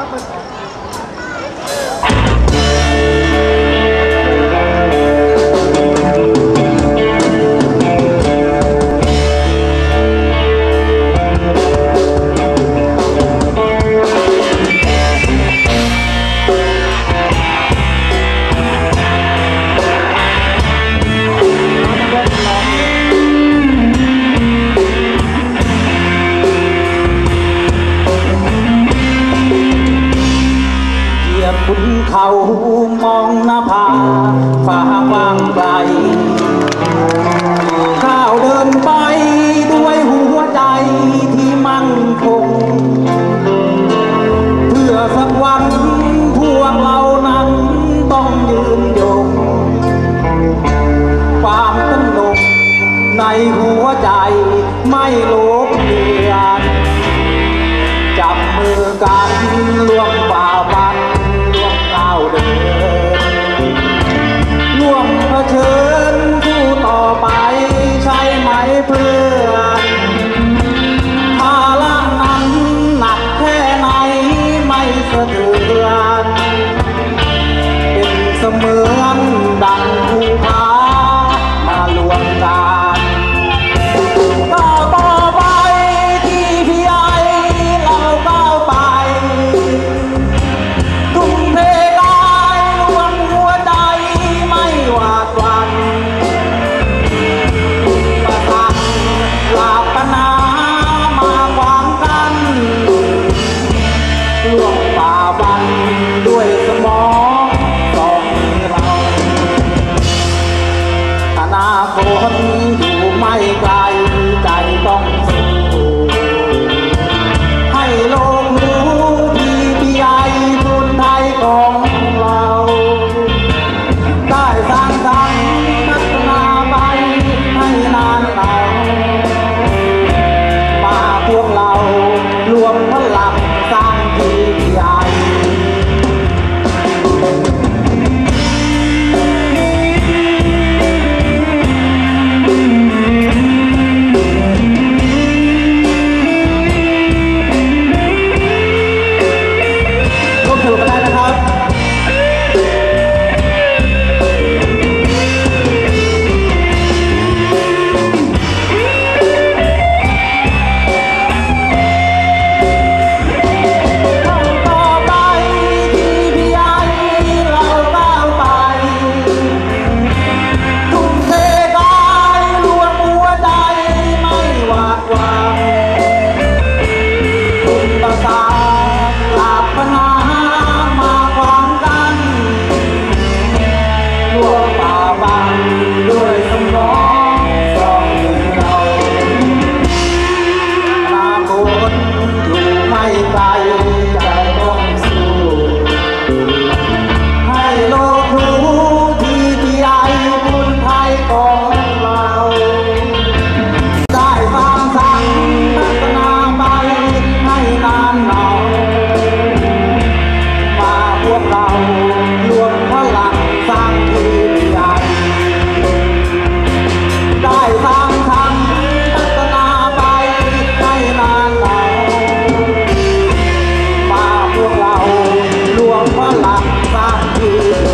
Não, mas... เขามองหน้าผาฝ่ากว้างไกลข้าวเดินไปด้วยหัวใจที่มั่นคง เพื่อสักวันพวกเรานั้นต้องยืนยงความตั้งนงในหัวใจไม่ลง Shabbat. วกเรารวมพลังสร้างทีมใหญ่ได้สร้างทำงพัฒนาไปให้นานเราป่าพวกเรารวมพลังสร้างทีม